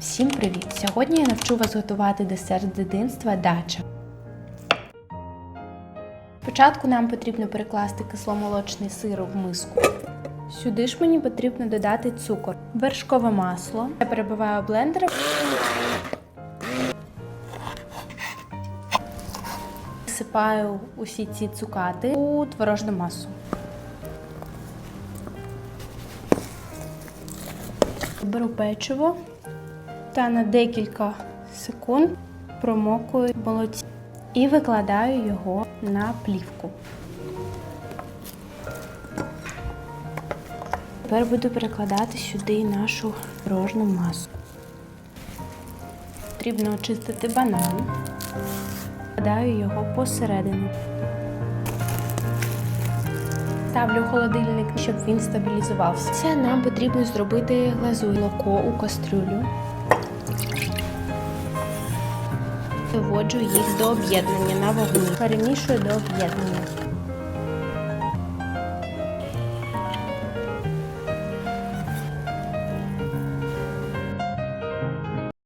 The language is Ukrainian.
Всім привіт! Сьогодні я навчу вас готувати десерт з дитинства дача. Спочатку нам потрібно перекласти кисломолочний сир в миску. Сюди ж мені потрібно додати цукор, вершкове масло. Я перебиваю блендером. Всипаю усі ці цукати у творожну масу. Беру печиво та на декілька секунд промокую в молоці і викладаю його на плівку. Тепер буду перекладати сюди нашу творожну масу. Потрібно очистити банан. Вкладаю його посередину. Ставлю в холодильник, щоб він стабілізувався. Це нам потрібно зробити глазурь молоко у кастрюлю. Доводжу їх до об'єднання на вогні. Перемішую до об'єднання.